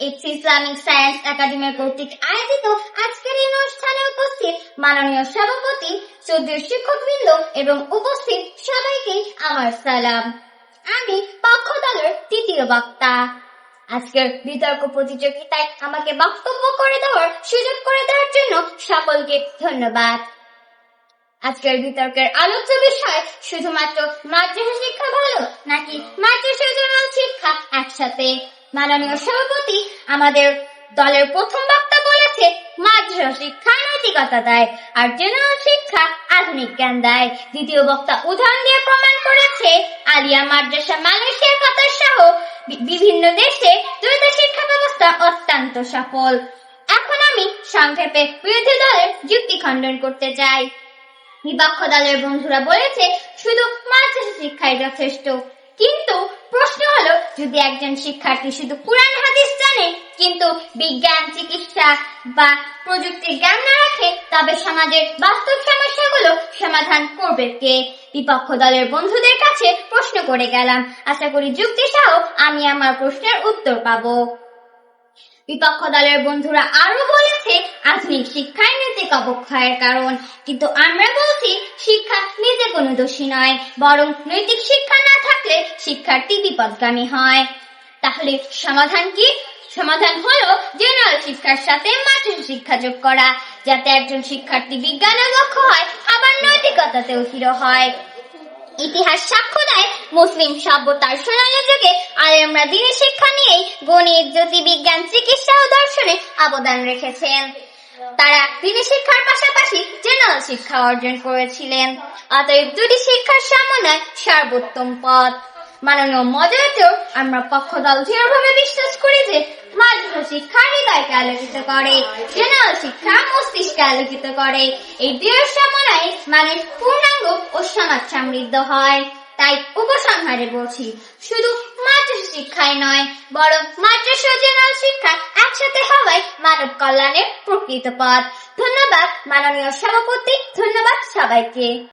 Islamic science মাননীয় সভাপতি এবং উপস্থিত সবাইকে আমার সালাম। আমি তৃতীয় বক্তা। আজকের বিতর্ক প্রতিযোগিতায় আমাকে বক্তব্য করে দেওয়ার সুযোগ করে দেওয়ার জন্য সকলকে ধন্যবাদ। আজকের বিতর্কের আলোচ্য বিষয় শুধুমাত্র মাদ্রাসা শিক্ষা ভালো নাকি মাদ্রাসা শিক্ষা একসাথে? মাননীয় সভাপতি আমাদের দলের প্রথম বক্তা বলেছে মাদ্রাসা শিক্ষা নৈতিকতা দেয় আর জেনারেল শিক্ষা আধুনিক জ্ঞান দেয়। দ্বিতীয় বক্তা উদাহরণ দিয়ে প্রমাণ করেছে, আলিয়া মাদ্রাসা মালয়েশিয়া কাতার সহ বিভিন্ন দেশে দ্বৈত শিক্ষা ব্যবস্থা অত্যন্ত সফল। এখন আমি সংক্ষেপে বিরোধী দলের যুক্তি খণ্ডন করতে চাই। বিপক্ষ দলের বন্ধুরা বলেছে, শুধু মাদ্রাসা শিক্ষাই যথেষ্ট। কিন্তু প্রশ্ন হলো, যদি একজন শিক্ষার্থী শুধু কোরআন হাদিস জানে, কিন্তু বিজ্ঞান, চিকিৎসা বা প্রযুক্তির জ্ঞান না রাখে, তবে সমাজের বাস্তব সমস্যাগুলো সমাধান করবে কে? বিপক্ষ দলের বন্ধুদের কাছে প্রশ্ন করে গেলাম। আশা করি যুক্তি সহ আমি আমার প্রশ্নের উত্তর পাবো। বিপক্ষ দলের বন্ধুরা আরও বলেছে, আধুনিক শিক্ষায় অবক্ষয়ের কারণ। কিন্তু আমরা বলছি, শিক্ষা নিজে কোনো দোষী নয়, বরং নৈতিক শিক্ষা না থাকলে শিক্ষার্থী বিপদগামী হয়। তাহলে সমাধান কি? সমাধান হলো জেনারেল শিক্ষার সাথে মাতৃ শিক্ষা যোগ করা, যাতে একজন শিক্ষার্থী বিজ্ঞানে দক্ষ হয়, আবার নৈতিকতাতেও হিরো হয়। ইতিহাস সাক্ষ্য দেয়, মুসলিম সভ্যতার সোনালী যুগে আলেমরা দিনের শিক্ষা নিয়েই গণিত, জ্যোতির্বিজ্ঞান, চিকিৎসা ও দর্শনে অবদান রেখেছেন। তারা দিনের শিক্ষার পাশাপাশি জেনারেল শিক্ষা অর্জন করেছিলেন। অতএব দুটি শিক্ষার সমন্বয় সর্বোত্তম পথ। মাননীয় মজাতেও আমরা পক্ষ দল দৃঢ়ভাবে বিশ্বাস করি যে শিক্ষা হৃদয়কে আলোকিত করে জেনারেল শিক্ষা মস্তিষ্কে আলোকিত করে। এই দৃঢ় সমন্বয়ে মানুষ পূর্ণাঙ্গ ও সমাজ সমৃদ্ধ হয়। তাই উপসংহারে বলছি, শুধু শিক্ষাই নয়, বরং মাদ্রাসা জেনারেল শিক্ষা একসাথে হওয়াই মানব কল্যাণের প্রকৃত পথ। ধন্যবাদ, মাননীয় সভাপতি, ধন্যবাদ সবাইকে।